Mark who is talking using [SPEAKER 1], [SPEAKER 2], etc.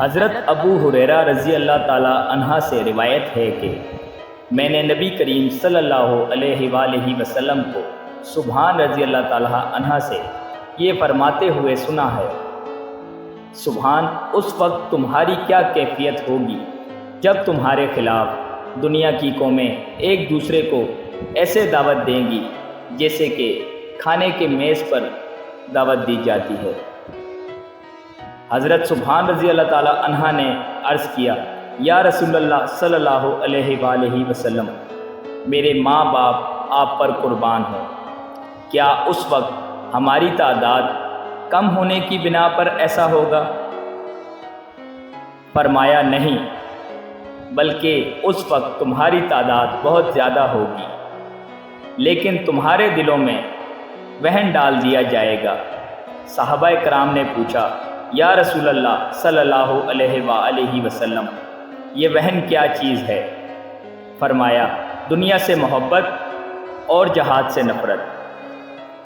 [SPEAKER 1] हज़रत अबू हुरैरा रज़ी अल्लाह ताला से रिवायत है कि मैंने नबी करीम सल्लल्लाहु अलैहि वसल्लम को सुबहान रज़ी अल्लाह ताला से ये फरमाते हुए सुना है सुबहान उस वक्त तुम्हारी क्या कैफियत होगी जब तुम्हारे खिलाफ दुनिया की कौमें एक दूसरे को ऐसे दावत देंगी जैसे कि खाने के मेज़ पर दावत दी जाती है? हज़रत सुबहान रज़ी अल्लाह अन्हा ने अर्ज़ किया, या रसूलुल्लाह सल्लल्लाहु अलैहि वसल्लम, मेरे माँ बाप आप पर कुर्बान हो। क्या उस वक्त हमारी तादाद कम होने की बिना पर ऐसा होगा? फरमाया, नहीं, बल्कि उस वक्त तुम्हारी तादाद बहुत ज़्यादा होगी, लेकिन तुम्हारे दिलों में वहन डाल दिया जाएगा। साहबा कराम ने पूछा या रसूल अल्लाह सल्लल्लाहु अलैहि वसल्लम, ये वहन क्या चीज़ है? फरमाया, दुनिया से मोहब्बत और जहाद से नफ़रत।